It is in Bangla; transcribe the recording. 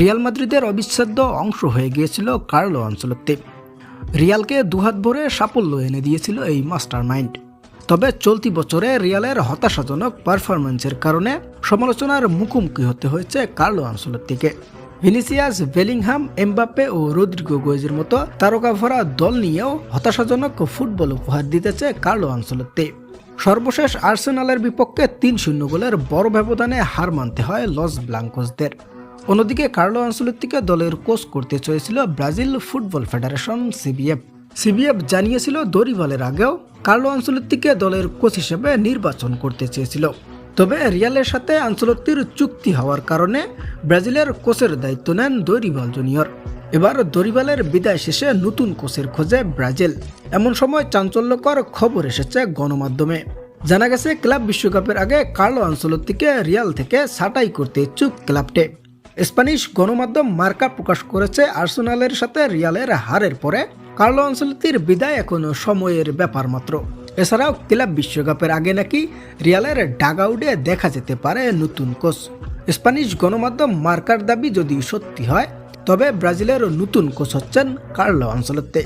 রিয়াল মাদ্রিদের অবিচ্ছেদ্য অংশ হয়ে গিয়েছিল কার্লো আনসেলত্তি রিয়ালকে দুহাত ভরে সাফল্য এনে দিয়েছিল এই মাস্টার মাইন্ড তবে চলতি বছরে রিয়ালের হতাশাজনক পারফরম্যান্সের কারণে সমালোচনার মুখোমুখি হতে হয়েছে কার্লো আনসেলত্তিকে ভিনিসিয়াস, বেলিংহাম, এমবাপ্পে ও রদ্রিগো গোয়েজের মতো তারকা ভরা দল নিয়েও হতাশাজনক ফুটবল উপহার দিতেছে কার্লো আনসেলত্তি সর্বশেষ আর্সেনালের বিপক্ষে তিন শূন্য গোলের বড় ব্যবধানে হার মানতে হয় লস ব্লাঙ্কোসদের। অন্যদিকে কার্লো আনসেলত্তিকে দলের কোচ করতে চেয়েছিল Brazil football federation CBF. CBF জানিয়েছিল দরিবালের আগেও কার্লো আনসেলত্তিকে দলের কোচ হিসেবে নির্বাচন করতে চেয়েছিল। তবে রিয়ালের সাথে আনসেলত্তির চুক্তি হওয়ার কারণে ব্রাজিলের কোচের দায়িত্ব নেন দরিবাল জুনিয়র। এবার দরিবালের বিদায় শেষে নতুন কোচের খোঁজে ব্রাজিল। এমন সময় চাঞ্চল্যকর খবর এসেছে গণমাধ্যমে। জানা গেছে, ক্লাব বিশ্বকাপের আগে কার্লো আনসেলত্তিকে রিয়াল থেকে ছাঁটাই করতে ইচ্ছুক ক্লাবটি। স্প্যানিশ গণমাধ্যম মার্কা প্রকাশ করেছে আর্সেনালের সাথে রিয়ালের হারের পরে। কার্লো আনসেলত্তির বিদায় এখনও সময়ের ব্যাপার মাত্র। এছাড়াও ক্লাব বিশ্বকাপের আগে নাকি রিয়ালের ডাগআউটে দেখা যেতে পারে নতুন কোচ। স্প্যানিশ গণমাধ্যম মার্কার দাবি যদি সত্যি হয়, তবে ব্রাজিলের নতুন কোচ হচ্ছেন কার্লো আনসেলত্তি